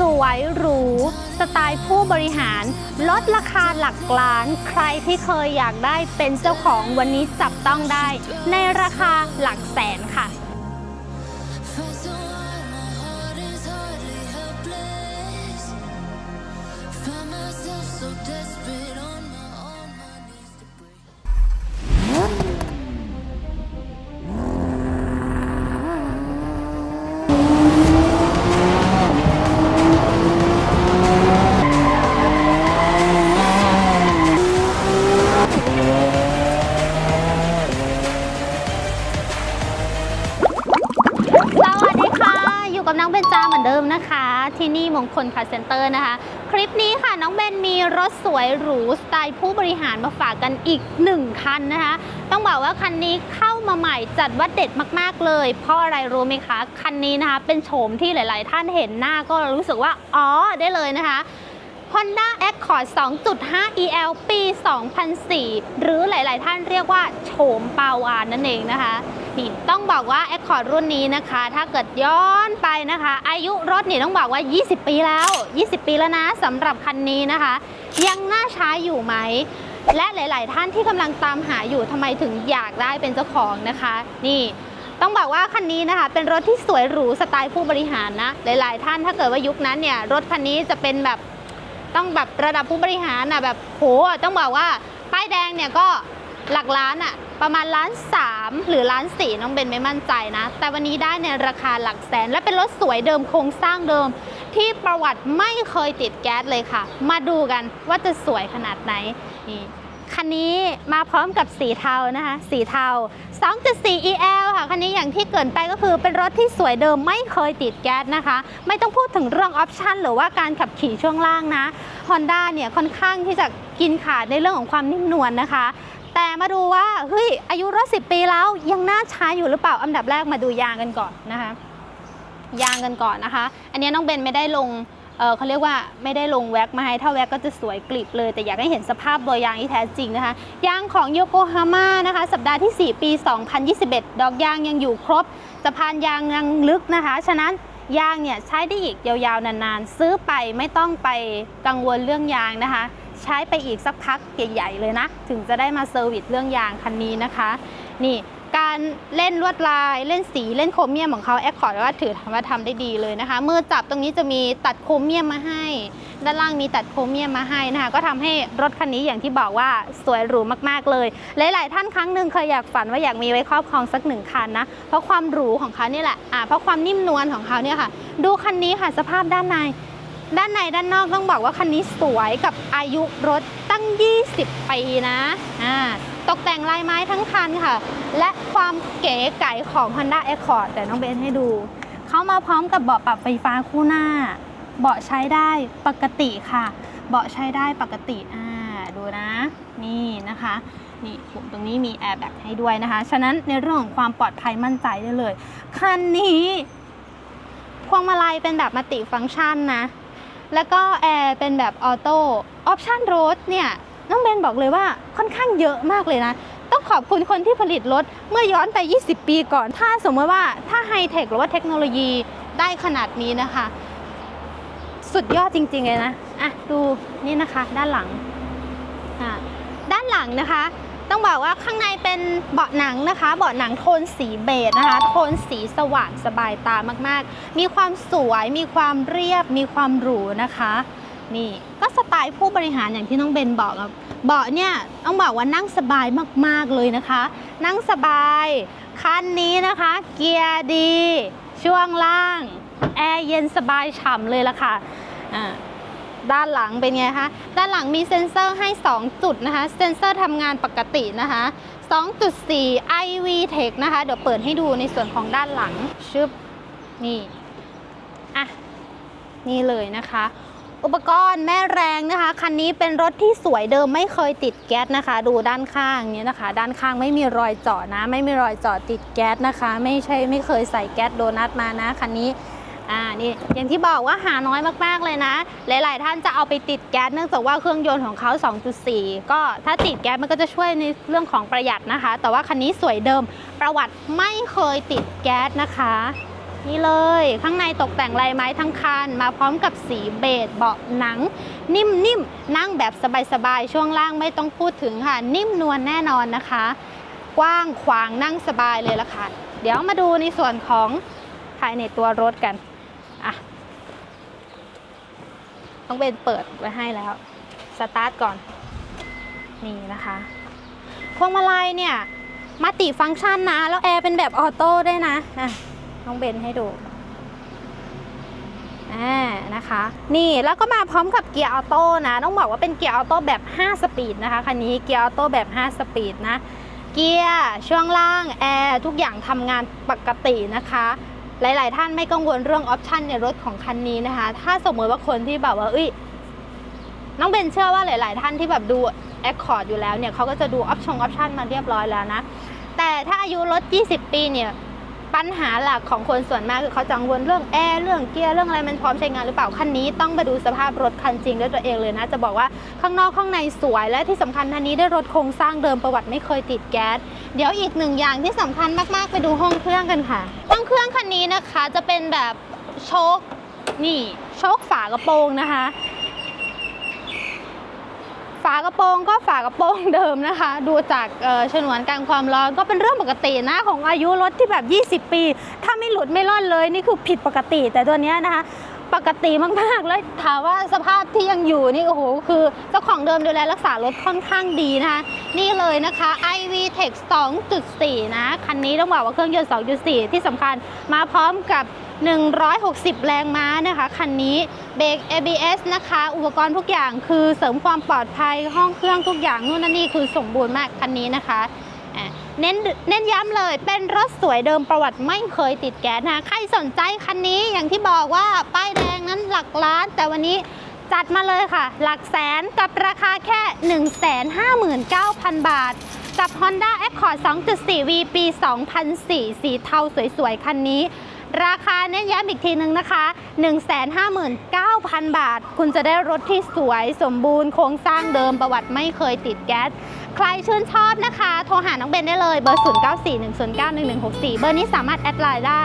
สวยหรู สไตล์ผู้บริหาร ลดราคาหลักล้าน ใครที่เคยอยากได้เป็นเจ้าของวันนี้จับต้องได้ ในราคาหลักแสนค่ะ คนคลคาเซนเตอร์นะคะ คลิปนี้ค่ะน้องเบนมีรถสวยหรูสไตล์ผู้บริหารมาฝากกันอีกหนึ่งคันนะคะ ต้องบอกว่าคันนี้เข้ามาใหม่จัดว่าเด็ดมากๆเลย เพราะอะไรรู้ไหมคะ คันนี้นะคะเป็นโฉมที่หลาย ๆ ท่านเห็นหน้าก็รู้สึกว่าอ๋อได้เลยนะคะ Honda Accord 2.5 EL ปี 2004 หรือหลาย ๆ ท่านเรียกว่าโฉมเปาวานนั่นเองนะคะนี่ต้องบอกว่า Accord รุ่นนี้นะคะ ถ้าเกิดย้อนไปนะคะ อายุรถนี่ต้องบอกว่า 20 ปีแล้ว 20 ปีแล้วนะสำหรับคันนี้นะคะ ยังน่าใช้อยู่ไหมและหลาย ๆ ท่านที่กำลังตามหาอยู่ทำไมถึงอยากได้เป็นเจ้าของนะคะ นี่ต้องบอกว่าคันนี้นะคะ เป็นรถที่สวยหรูสไตล์ผู้บริหารนะ หลาย ๆ ท่านถ้าเกิดว่ายุคนั้นเนี่ย รถคันนี้จะเป็นแบบ ต้องแบบระดับผู้บริหารน่ะแบบโหต้องบอกว่าป้ายแดงเนี่ยก็หลักล้านอะประมาณล้านสามหรือล้านสี่น้องเบนไม่มั่นใจนะ แต่วันนี้ได้ในราคาหลักแสน และเป็นรถสวยเดิมโครงสร้างเดิม ที่ประวัติไม่เคยติดแก๊สเลยค่ะ มาดูกันว่าจะสวยขนาดไหนนี่ คันนี้มาพร้อมกับสีเทานะคะ สีเทา 2.4 EL ค่ะ คันนี้อย่างที่เกินไปก็คือเป็นรถที่สวยเดิมไม่เคยติดแก๊สนะคะ ไม่ต้องพูดถึงเรื่องออปชันหรือว่าการขับขี่ช่วงล่างนะ Honda เนี่ยค่อนข้างที่จะกินขาดในเรื่องของความนิ่มนวลนะคะแต่มาดูว่าเฮ้ยอายุรถ 10 ปีแล้วยังน่าใช้อยู่หรือเปล่าอันดับแรกมาดูยางกันก่อนนะคะ ยางกันก่อนนะคะ อันนี้น้องเบนไม่ได้ลง เขาเรียกว่าไม่ได้ลงแว็กมาให้ถ้าแว็กก็จะสวยกลิบเลย แต่อยากให้เห็นสภาพตัวยางที่แท้จริงนะคะ ยางของโยโกฮาม่านะคะ สัปดาห์ที่ 4 ปี 2021 ดอกยางยังอยู่ครบสะพานยางยังลึกนะคะ ฉะนั้นยางเนี่ยใช้ได้อีกยาวๆ นานๆ ซื้อไปไม่ต้องไปกังวลเรื่องยางนะคะ ใช้ไปอีกสักพักใหญ่ๆเลยนะ ถึงจะได้มาเซอร์วิสเรื่องยางคันนี้นะคะ นี่ เล่นลวดลาย เล่นสีเล่นโครเมียมของเขาแอคคอร์ดว่าถือว่าทำได้ดีเลยนะคะมือจับตรงนี้จะมีตัดโครเมียมมาให้ ด้านล่างมีตัดโครเมียมมาให้นะคะ ก็ทำให้รถคันนี้อย่างที่บอกว่าสวยหรูมากๆเลย หลาย ๆ ท่านครั้งหนึ่งเคยอยากฝันว่าอยากมีไว้ครอบครองสักหนึ่งคันนะเพราะความหรูของเขานี่แหละอ่าเพราะความนิ่มนวลของเขาเนี่ยค่ะ ดูคันนี้ค่ะสภาพด้านในด้านในด้านนอกต้องบอกว่าคันนี้สวยกับอายุรถตั้ง 20 ปีนะ อ่า ตกแต่งลายไม้ทั้งคันค่ะ และความเก๋ไก๋ของ Honda Accord แต่น้องเบนให้ดู เขามาพร้อมกับเบาะปรับไฟฟ้าคู่หน้า เบาะใช้ได้ปกติค่ะ เบาะใช้ได้ปกติอ่าดูนะ นี่นะคะนี่ปุ่มตรงนี้มีแอร์แบ็กให้ด้วยนะคะ ฉะนั้นในเรื่องของความปลอดภัยมั่นใจได้เลย คันนี้พวงมาลัยเป็นแบบมัลติฟังก์ชันนะ แล้วก็แอร์เป็นแบบออโต้ออปชันโรถเนี่ย น้องเบนบอกเลยว่าค่อนข้างเยอะมากเลยนะ ต้องขอบคุณคนที่ผลิตรถเมื่อย้อนไป 20 ปีก่อน ถ้าสมมติว่าถ้าไฮเทคหรือว่าเทคโนโลยีได้ขนาดนี้นะคะ สุดยอดจริง ๆ เลยนะ อะ ดูนี่นะคะ ด้านหลังอะด้านหลังนะคะ ต้องบอกว่าข้างในเป็นเบาะหนังนะคะ เบาะหนังโทนสีเบจนะคะ โทนสีสว่างสบายตามาก ๆ มีความสวย มีความเรียบ มีความหรูนะคะ นี่ก็สไตล์ผู้บริหารอย่างที่น้องเบนบอกอะเบาะเนี่ยต้องบอกว่านั่งสบายมากๆเลยนะคะ นั่งสบายคันนี้นะคะ เกียร์ดี ช่วงล่างแอร์เย็นสบายฉ่ำเลยละค่ะอ่าด้านหลังเป็นไงคะ ด้านหลังมีเซ็นเซอร์ให้ 2 จุดนะคะ เซ็นเซอร์ทำงานปกตินะคะ 2.4 IV Tech นะคะ เดี๋ยวเปิดให้ดูในส่วนของด้านหลัง ชึบ นี่ อะ นี่เลยนะคะ อุปกรณ์แม่แรงนะคะ คันนี้เป็นรถที่สวยเดิมไม่เคยติดแก๊สนะคะ ดูด้านข้างนี้นะคะ ด้านข้างไม่มีรอยเจาะนะ ไม่มีรอยเจาะติดแก๊สนะคะ ไม่ใช่ไม่เคยใส่แก๊สโดนัทมานะคันนี้อ่านี่อย่างที่บอกว่าหาน้อยมากๆเลยนะ หลาย ๆ ท่านจะเอาไปติดแก๊สเนื่องจากว่าเครื่องยนต์ของเขา 2.4 ก็ถ้าติดแก๊สมันก็จะช่วยในเรื่องของประหยัดนะคะ แต่ว่าคันนี้สวยเดิมประวัติไม่เคยติดแก๊สนะคะ นี่เลยข้างในตกแต่งลายไม้ทั้งคัน มาพร้อมกับสีเบจเบาะหนัง นิ่มๆนั่งแบบสบายๆ ช่วงล่างไม่ต้องพูดถึงค่ะ นิ่มนวลแน่นอนนะคะ กว้างขวางนั่งสบายเลยละค่ะ เดี๋ยวมาดูในส่วนของภายในตัวรถกันอะต้องเป็นเปิดไว้ให้แล้ว สตาร์ทก่อน นี่นะคะพวงมาลัยเนี่ยมัลติฟังก์ชันนะ แล้วแอร์เป็นแบบออโต้ได้นะอะ ต้องเบนให้ดูอ่านะคะ นี่แล้วก็มาพร้อมกับเกียร์ออโต้นะ ต้องบอกว่าเป็นเกียร์ออโต้แบบ 5 สปีดนะคะคันนี้เกียร์ออโต้แบบ 5 สปีดนะ เกียร์ช่วงล่างแอร์ทุกอย่างทำงานปกตินะคะหลาย ๆ ท่านไม่กังวลเรื่องออปชันในรถของคันนี้นะคะ ถ้าสมมติว่าคนที่แบบว่าเอ้ย น้องเบนเชื่อว่าหลาย ๆ ท่านที่แบบดู Accord อยู่แล้วเนี่ยเขาก็จะดูออปชงออปชันมาเรียบร้อยแล้วนะ แต่ถ้าอายุรถ 20 ปีเนี่ย ปัญหาหลักของคนส่วนมากคือเขาจังวลเรื่องแอร์เรื่องเกียร์เรื่องอะไรมันพร้อมใช้งานหรือเปล่าคันนี้ต้องมาดูสภาพรถคันจริงด้วยตัวเองเลยนะ จะบอกว่าข้างนอกข้างในสวย และที่สำคัญคันนี้ได้รถโครงสร้างเดิมประวัติไม่เคยติดแก๊สเดี๋ยวอีกหนึ่งอย่างที่สำคัญมากๆไปดูห้องเครื่องกันค่ะห้องเครื่องคันนี้นะคะจะเป็นแบบโชคนี่โชคฝากระโปรงนะคะ ฝากระโปรงก็ฝากระโปรงเดิมนะคะ ดูจากฉนวนการความร้อนก็เป็นเรื่องปกตินะของอายุรถที่แบบ 20 ปี ถ้าไม่หลุดไม่ร่อนเลยนี่คือผิดปกติแต่ตัวนี้นะคะ ปกติมากๆ แล้วถามว่าสภาพที่ยังอยู่นี่โอ้โหคือเจ้าของเดิมดูแลรักษารถค่อนข้างดีนะคะนี่เลยนะคะ iV Tech 2.4 นะ คันนี้ต้องบอกว่าเครื่องยนต์ 2.4 ที่สำคัญมาพร้อมกับ 160 แรงม้านะคะ คันนี้เบรก ABS นะคะ อุปกรณ์ทุกอย่างคือเสริมความปลอดภัยห้องเครื่องทุกอย่างนู่นนั่นนี่คือสมบูรณ์มากคันนี้นะคะอะ เน้นเน้นย้ำเลยเป็นรถสวยเดิมประวัติไม่เคยติดแก๊สนะใครสนใจคันนี้อย่างที่บอกว่าป้ายแดงนั้นหลักล้าน แต่วันนี้จัดมาเลยค่ะ หลักแสนกับราคาแค่ 159,000 บาท กับ Honda Accord 2.4 V ปี 2004 สีเทาสวยๆ คันนี้ ราคาเน้นย้ำอีกทีนึงนะคะ 159,000 บาท คุณจะได้รถที่สวยสมบูรณ์โครงสร้างเดิมประวัติไม่เคยติดแก๊ส ใครชื่นชอบนะคะ โทรหาน้องเบนได้เลยเบอร์ 0941091164 เบอร์นี้สามารถแอดไลน์ได้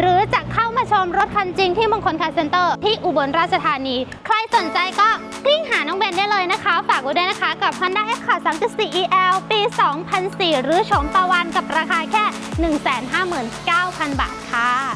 หรือจะเข้ามาชมรถคันจริงที่มงคลคาร์เซ็นเตอร์ที่อุบลราชธานี ใครสนใจก็กลิ้งหาน้องเบนได้เลยนะคะ ฝากไว้ด้วยนะคะกับ Honda Accord 3.4 EL ปี 2004 หรือโฉมตะวันกับราคาแค่ 159,000 บาทค่ะ